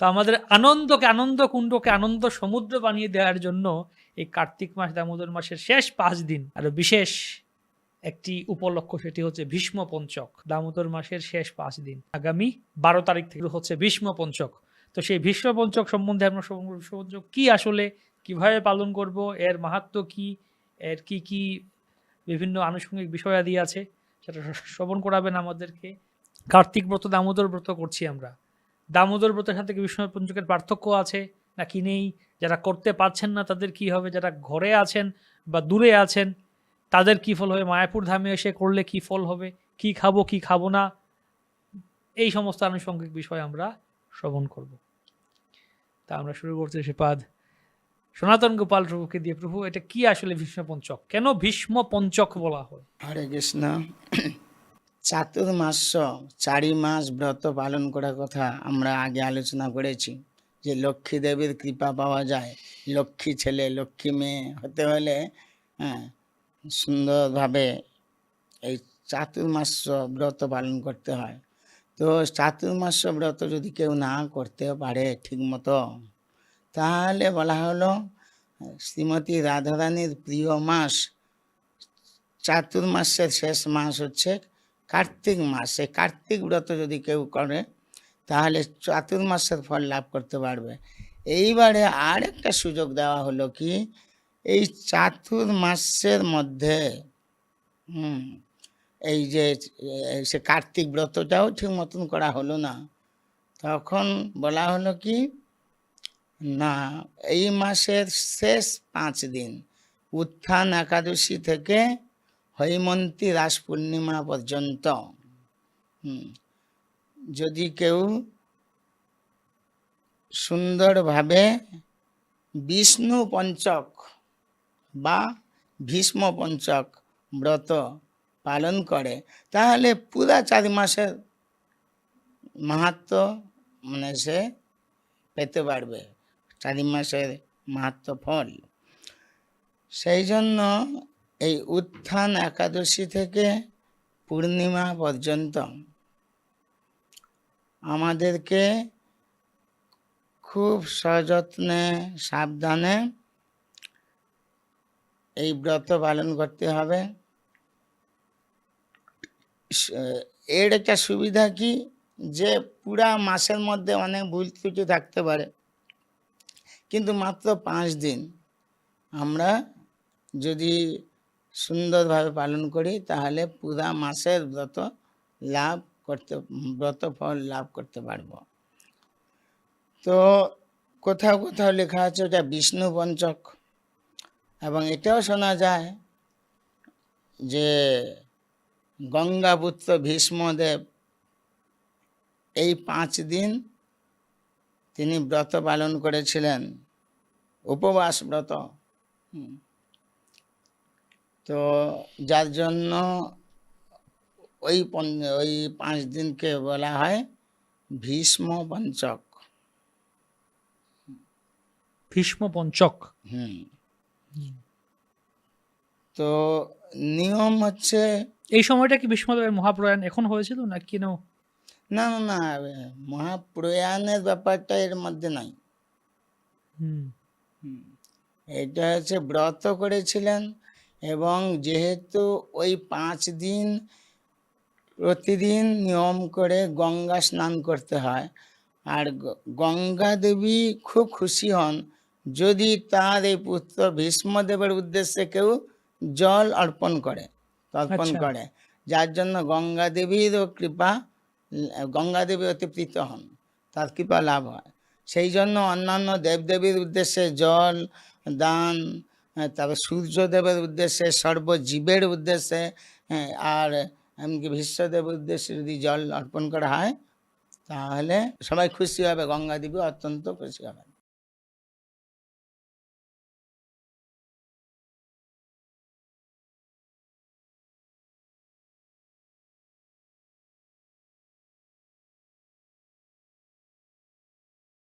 তো আমাদের আনন্দকে আনন্দ কুণ্ডকে আনন্দ সমুদ্র বানিয়ে দেওয়ার জন্য এই কার্তিক মাস, দামোদর মাসের শেষ পাঁচ দিন, আরও বিশেষ একটি উপলক্ষ সেটি হচ্ছে ভীষ্ম পঞ্চক দামোদর মাসের শেষ পাঁচ দিন। আগামী বারো তারিখ থেকে হচ্ছে ভীষ্ম পঞ্চক তো সেই ভীষ্ম পঞ্চক সম্বন্ধে আমরা। পঞ্চক কি আসলে কীভাবে পালন করব, এর মাহাত্ম কি, এর কি কি বিভিন্ন আনুষঙ্গিক বিষয়াদি আছে, সেটা শ্রবণ করাবেন আমাদেরকে। কার্তিক ব্রত, দামোদর ব্রত করছি আমরা। দামোদর ব্রতের সাথে কি ভীষ্ম পঞ্চকের পার্থক্য আছে? নাকি নেই? যারা করতে পারছেন না, তাদের কি হবে? যারা ঘরে আছেন বা দূরে আছেন, তাদের কি ফল হবে? মায়াপুর ধামে এসে করলে কি ফল হবে? কি খাব কি খাব না? এই সমস্ত আনুষঙ্গিক বিষয় আমরা শ্রবণ করব। তা আমরা শুরু করছি শ্রীপাদ সনাতন গোপাল প্রভুকে দিয়ে, প্রভু, এটা কি আসলে ভীষ্ম পঞ্চক কেন ভীষ্ম পঞ্চক বলা হয়? হরে কৃষ্ণ। চাতুর্মাস চারি মাস ব্রত পালন করার কথা আমরা আগে আলোচনা করেছি, যে লক্ষ্মী দেবীর কৃপা পাওয়া যায়। লক্ষ্মী ছেলে, লক্ষ্মী মেয়ে হতে হলে হ্যাঁ সুন্দরভাবে এই চাতুর্মাস ব্রত পালন করতে হয়। তো চাতুর্মাস ব্রত যদি কেউ না করতে পারে ঠিক মতো তাহলে বলা হলো, শ্রীমতী রাধারানীর প্রিয় মাস, চাতুর্মাসের শেষ মাস হচ্ছে কার্তিক মাস, কার্তিক ব্রত যদি কেউ করে, তাহলে চাতুর্মাসের ফল লাভ করতে পারবে। এইবারে আর একটা সুযোগ দেওয়া হলো কি, এই চাতুর্মাসের মধ্যে, হুম, এই যে সে কার্তিক ব্রতটাও ঠিক মতন করা হলো না। তখন বলা হলো কি, না, এই মাসের শেষ পাঁচ দিন, উত্থান একাদশী থেকে হৈমন্তী রাস পূর্ণিমা পর্যন্ত যদি কেউ সুন্দরভাবে বিষ্ণু পঞ্চক বা ভীষ্ম পঞ্চক ব্রত পালন করে তাহলে পুরা চার মাসের মাহাত্ম মানে সে পেতে পারবে, চারি মাসের মাহাত্ম ফল। সেই জন্য এই উত্থান একাদশী থেকে পূর্ণিমা পর্যন্ত। আমাদেরকে খুব সযত্নে, সাবধানে এই ব্রত পালন করতে হবে। এর একটা সুবিধা কি? যে পুরা মাসের মধ্যে অনেক ভুল ত্রুটি থাকতে পারে। কিন্তু মাত্র পাঁচ দিন। আমরা যদি সুন্দরভাবে পালন করি, তাহলে পুরা মাসের ব্রত লাভ করতে, ব্রত ফল লাভ করতে পারব তো কোথাও কোথাও লেখা আছে ওটা বিষ্ণু পঞ্চক এবং এটাও শোনা যায় যে গঙ্গাপুত্র ভীষ্মদেব এই পাঁচ দিন তিনি ব্রত পালন করেছিলেন, উপবাস ব্রত। তো যার জন্য ওই ওই পাঁচ দিনকে বলা হয় ভীষ্ম পঞ্চক ভীষ্ম পঞ্চক হুম। তো নিয়ম হচ্ছে এই সময়টা কি ভীষ্মদেবের মহাপ্রয়াণ এখন হয়েছিল না কেন না না না মহাপ্রয়াণের ব্যাপারটা এর মধ্যে নাই। হুম। এটা হচ্ছে ব্রত করেছিলেন এবং যেহেতু ওই পাঁচ দিন প্রতিদিন নিয়ম করে গঙ্গা স্নান করতে হয় আর গঙ্গা দেবী খুব খুশি হন যদি তার এই পুত্র ভীষ্মদেবের উদ্দেশ্যে কেউ জল অর্পণ করে অর্পণ আচ্ছা। করে যার জন্য গঙ্গা দেবীরও কৃপা গঙ্গা দেবী অতি প্রীত হন তার কৃপা লাভ হয় সেই জন্য অন্যান্য দেবদেবীর উদ্দেশ্যে জল দান তারপর সূর্যদেবের উদ্দেশ্যে সর্বজীবের উদ্দেশ্যে হ্যাঁ, আর এমনকি বিশ্বদেবের উদ্দেশ্যে যদি জল অর্পণ করা হয় তাহলে সবাই খুশি হবে গঙ্গা দেবী অত্যন্ত খুশি হবেন।